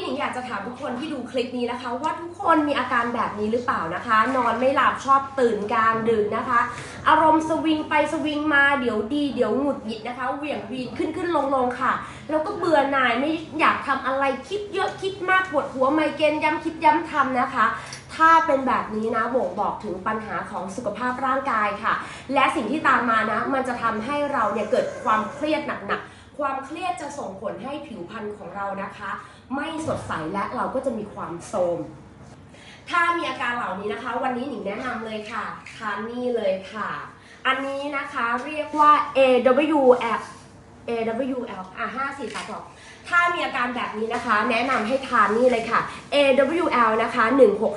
นี้หนิงอยากจะถามทุกคนที่ดูคลิปนี้นะคะ ว่าทุกคนมีอาการแบบนี้หรือเปล่านะคะ นอนไม่หลับชอบตื่นกลางดึกนะคะ อารมณ์สวิงไปสวิงมาเดี๋ยวดีเดี๋ยวหงุดหงิดนะคะเหวี่ยงวีนขึ้นขึ้นลงลงค่ะ แล้วก็เบื่อหน่ายไม่อยากทำอะไรคิดเยอะคิดมากปวดหัวไมเกรนย้ำคิดย้ำทำนะคะ ถ้าเป็นแบบนี้นะบ่งบอกถึงปัญหาของสุขภาพร่างกายค่ะ และสิ่งที่ตามมานะมันจะทำให้เราเนี่ยเกิดความเครียดหนักๆ ความเครียดจะส่งผลให้ผิวพรรณของเรานะคะ ไม่สดใสและเราก็จะมีความโทรมถ้ามีอาการเหล่านี้นะคะ วันนี้หนิงแนะนำเลยค่ะทานนี่เลยค่ะ อันนี้นะคะเรียกว่า AWF AWL อะ5 4 3 2ถ้ามีอาการแบบนี้นะคะ แนะนำให้ทานนี่เลยค่ะ AWL นะคะ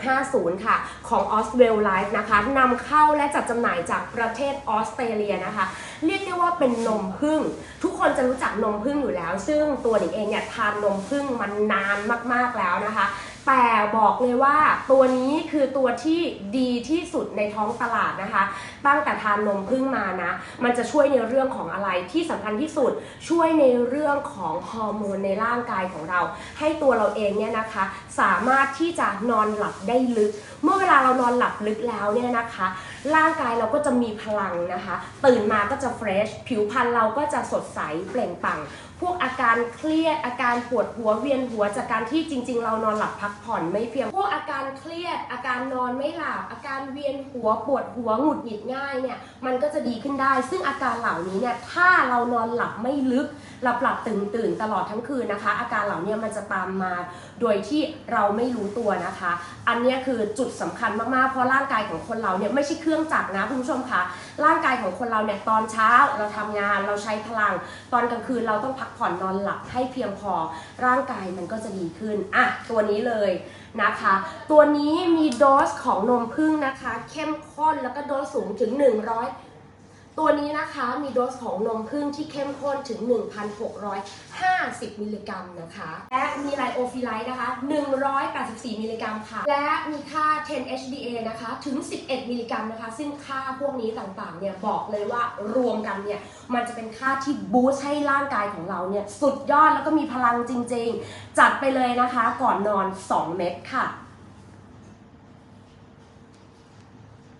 1650 ค่ะ ของ Oswell Life นะคะนำเข้าและจัดจำหน่ายจากประเทศออสเตรเลียนะคะ เรียกได้ว่าเป็นนมผึ้งทุกคนจะรู้จักนมผึ้งอยู่แล้ว ซึ่งตัวหนิงเองเนี่ยทานนมผึ้งมันนานมากๆแล้วนะคะ แต่บอกเลยว่าตัวนี้คือตัวที่ดีที่สุดในท้องตลาดนะคะ ตั้งแต่ทานนมผึ้งมานะ มันจะช่วยในเรื่องของอะไรที่สำคัญที่สุดช่วยในเรื่องของฮอร์โมนในร่างกายของเรา ให้ตัวเราเองเนี่ยนะคะ สามารถที่จะนอนหลับได้ลึก เมื่อเวลาเรานอนหลับลึกแล้วเนี่ยนะคะ ร่างกายเราก็จะมีพลังนะคะ ตื่นมาก็จะเฟรชผิวพรรณเราก็จะสดใสเปล่งปลั่งพวกอาการเครียดอาการปวดหัวเวียนหัวจากการที่จริง ๆ เรานอนหลับพักผ่อนไม่เพียงพวกอาการเครียด อาการนอนไม่หลับอาการเวียนหัวปวดหัวหงุดหงิดง่ายเนี่ยมันก็จะดีขึ้นได้ ซึ่งอาการเหล่านี้เนี่ยถ้าเรานอนหลับไม่ลึกหลับหลับตื่นตื่นตลอดทั้งคืนนะคะ อาการเหล่านี้มันจะตามมา โดยที่เราไม่รู้ตัวนะคะ อันนี้คือจุดสำคัญมากๆเพราะร่างกายของคนเราเนี่ยไม่ใช่เครื่องจักรนะคุณผู้ชมคะร่างกายของคนเราเนี่ยตอนเช้าเราทำงานเราใช้พลัง ตอนกลางคืนเราต้องพักผ่อนนอนหลับให้เพียงพอร่างกายมันก็จะดีขึ้นอะตัวนี้เลยนะคะ ตัวนี้มีโดสของนมผึ้งนะคะ เข้มข้นแล้วก็โดสสูงถึง 100 ตัวนี้นะคะมีโดสของนมผึ้งที่เข้มข้นถึง 1,650 มิลลิกรัมนะคะ และมีไลโอฟิไลท์นะคะ 184 มิลลิกรัมค่ะ และมีค่า 10 HDA นะคะ ถึง 11 มิลลิกรัมนะคะ ซึ่งค่าพวกนี้ต่างๆ เนี่ยบอกเลยว่ารวมกันเนี่ย มันจะเป็นค่าที่บูสต์ให้ร่างกายของเราเนี่ย สุดยอดแล้วก็มีพลังจริงๆ จัดไปเลยนะคะก่อนนอน 2 เม็ดค่ะ